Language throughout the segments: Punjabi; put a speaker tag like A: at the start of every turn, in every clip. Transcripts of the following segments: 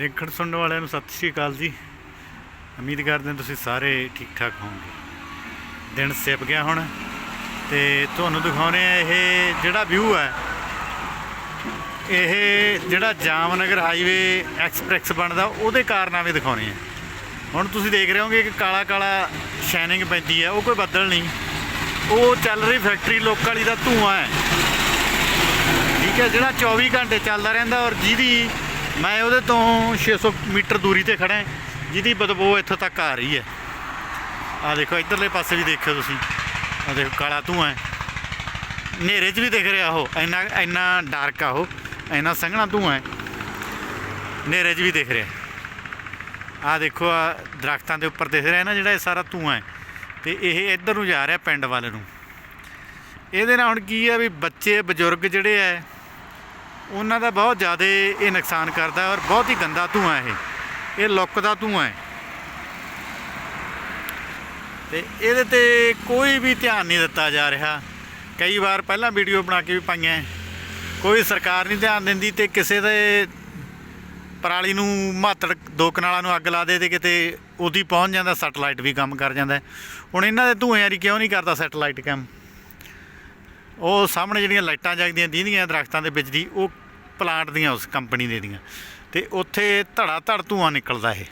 A: ਦੇਖਣ ਸੁਣਨ ਵਾਲਿਆਂ ਨੂੰ ਸਤਿ ਸ਼੍ਰੀ ਅਕਾਲ ਜੀ। ਉਮੀਦ ਕਰਦੇ ਹਾਂ ਤੁਸੀਂ ਸਾਰੇ ਠੀਕ ਠਾਕ ਹੋਵੋਗੇ। ਦਿਨ ਸਿਪ ਗਿਆ ਹੁਣ ਤੇ ਤੁਹਾਨੂੰ ਦਿਖਾਉਨੇ ਆ ਇਹ ਜਿਹੜਾ ਵਿਊ ਹੈ। ਇਹ ਜਿਹੜਾ ਜਾਮਨਗਰ ਹਾਈਵੇ ਐਕਸਪ੍ਰੈਸ ਬਣਦਾ, ਉਹਦੇ ਕਾਰਨਾਮੇ ਦਿਖਾਉਣੇ ਆ। ਹੁਣ ਤੁਸੀਂ ਦੇਖ ਰਹੇ ਹੋਗੇ ਕਿ ਕਾਲਾ ਕਾਲਾ ਸ਼ਾਈਨਿੰਗ ਪੈਂਦੀ ਹੈ ਉਹ ਕੋਈ ਬੱਦਲ ਨਹੀਂ। ਉਹ ਚੱਲ ਰਹੀ ਫੈਕਟਰੀ ਲੋਕਾਂ ਵਾਲੀ ਦਾ ਧੂਆਂ ਹੈ। ਠੀਕ ਹੈ, ਜਿਹੜਾ 24 ਘੰਟੇ ਚੱਲਦਾ ਰਹਿੰਦਾ ਔਰ ਜਿਹਦੀ ਮੈਂ ਉਹਦੇ ਤੋਂ 600 ਮੀਟਰ ਦੂਰੀ ਤੇ ਖੜਾ ਜਿਹਦੀ ਬਦਬੂ ਇੱਥੋਂ ਤੱਕ ਆ ਰਹੀ ਹੈ। ਆ ਦੇਖੋ, ਇਧਰਲੇ ਪਾਸੇ ਵੀ ਦੇਖਿਓ ਤੁਸੀਂ। ਆ ਦੇਖੋ, ਕਾਲਾ ਧੂਆਂ ਹਨੇਰੇ 'ਚ ਵੀ ਦਿਖ ਰਿਹਾ ਉਹ। ਇੰਨਾ ਇੰਨਾ ਡਾਰਕ ਆ ਉਹ। ਇੰਨਾ ਸੰਘਣਾ ਧੂਆਂ ਹੈ। ਹਨੇਰੇ 'ਚ ਵੀ ਦਿਖ ਰਿਹਾ। ਆ ਦੇਖੋ ਆ ਦਰਖਤਾਂ ਦੇ ਉੱਪਰ ਦਿਖ ਰਿਹਾ ਨਾ ਜਿਹੜਾ ਇਹ ਸਾਰਾ ਧੂਆਂ ਹੈ। ਤੇ ਇਹ ਇੱਧਰ ਨੂੰ ਜਾ ਰਿਹਾ ਪਿੰਡ ਵੱਲ ਨੂੰ। ਇਹਦੇ ਨਾਲ ਹੁਣ ਕੀ ਹੈ ਵੀ ਬੱਚੇ, ਬਜ਼ੁਰਗ ਜਿਹੜੇ ਐ ਉਹਨਾਂ ਦਾ ਬਹੁਤ ਜ਼ਿਆਦਾ ਇਹ ਨੁਕਸਾਨ ਕਰਦਾ ਔਰ ਬਹੁਤ ਹੀ ਗੰਦਾ ਧੂਆਂ ਇਹ। ਇਹ ਲੁੱਕ ਦਾ ਧੂਆਂ ਹੈ। ਤੇ ਇਹਦੇ ਤੇ ਕੋਈ ਵੀ ਧਿਆਨ ਨਹੀਂ ਦਿੱਤਾ ਜਾ ਰਿਹਾ। ਕਈ ਵਾਰ ਪਹਿਲਾਂ ਵੀਡੀਓ ਬਣਾ ਕੇ ਵੀ ਪਾਈਆਂ ਕੋਈ ਸਰਕਾਰ ਨਹੀਂ ਧਿਆਨ ਦਿੰਦੀ ਤੇ ਕਿਸੇ ਦੇ ਪਰਾਲੀ ਨੂੰ ਮਾਤੜ ਦੋ ਕਨਾਲਾਂ ਨੂੰ ਅੱਗ ਲਾ ਦੇ ਤੇ ਕਿਤੇ ਉਹਦੀ ਪਹੁੰਚ ਜਾਂਦਾ, ਸੈਟਲਾਈਟ ਵੀ ਕੰਮ ਕਰ ਜਾਂਦਾ ਹੁਣ ਇਹਨਾਂ ਦੇ ਧੂਏ ਵਾਰੀ ਕਿਉਂ ਨਹੀਂ ਕਰਦਾ ਸੈਟਲਾਈਟ ਕੰਮ? ਉਹ ਸਾਹਮਣੇ ਜਿਹੜੀਆਂ ਲਾਈਟਾਂ ਜਗਦੀਆਂ, ਦੀਂਦੀਆਂ ਦਰਖਤਾਂ ਦੇ ਵਿੱਚ ਦੀ, ਉਹ ਪਲਾਂਟ ਦੀਆਂ ਉਸ ਕੰਪਨੀ ਦੇ ਦੀਆਂ। ਤੇ ਉੱਥੇ ਧੜਾ ਧੜ ਧੂਆਂ ਨਿਕਲਦਾ ਇਹ।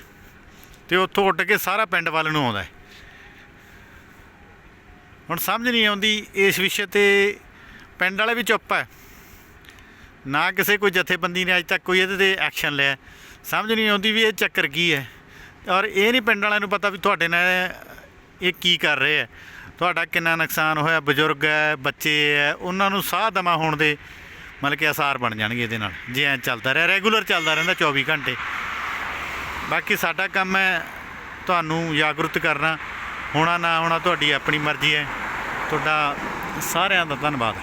A: ਤੇ ਉੱਥੋਂ ਉੱਡ ਕੇ ਸਾਰਾ ਪਿੰਡ ਵੱਲ ਨੂੰ ਆਉਂਦਾ ਹੈ ਹੁਣ ਸਮਝ ਨਹੀਂ ਆਉਂਦੀ, ਇਸ ਵਿਸ਼ੇ ਤੇ ਪਿੰਡ ਵਾਲੇ ਵੀ ਚੁੱਪ ਹੈ ਨਾ ਕਿਸੇ ਕੋਈ ਜਥੇਬੰਦੀ ਨੇ ਅੱਜ ਤੱਕ ਕੋਈ ਇਹਦੇ ਤੇ ਐਕਸ਼ਨ ਲਿਆ। ਸਮਝ ਨਹੀਂ ਆਉਂਦੀ ਵੀ ਇਹ ਚੱਕਰ ਕੀ ਹੈ। ਔਰ ਇਹ ਨਹੀਂ ਪਿੰਡ ਵਾਲਿਆਂ ਨੂੰ ਪਤਾ ਵੀ ਤੁਹਾਡੇ ਨਾਲ ਇਹ ਕੀ ਕਰ ਰਹੇ ਹੈ ਤੁਹਾਡਾ ਕਿੰਨਾ ਨੁਕਸਾਨ ਹੋਇਆ, ਬਜ਼ੁਰਗ ਹੈ, ਬੱਚੇ ਹੈ, ਉਹਨਾਂ ਨੂੰ ਸਾਹ ਦਮਾ ਹੋਣ ਦੇ ਮਤਲਬ ਕਿ ਅਸਾਰ ਬਣ ਜਾਣਗੇ ਇਹਦੇ ਨਾਲ। ਜੇ ਐਂ ਚੱਲਦਾ ਰਿਹਾ ਰੈਗੂਲਰ ਚੱਲਦਾ ਰਹਿੰਦਾ 24 ਘੰਟੇ। ਬਾਕੀ ਸਾਡਾ ਕੰਮ ਹੈ ਤੁਹਾਨੂੰ ਜਾਗਰੂਕ ਕਰਨਾ। ਹੋਣਾ ਨਾ ਹੋਣਾ, ਤੁਹਾਡੀ ਆਪਣੀ ਮਰਜ਼ੀ ਹੈ। ਤੁਹਾਡਾ ਸਾਰਿਆਂ ਦਾ ਧੰਨਵਾਦ।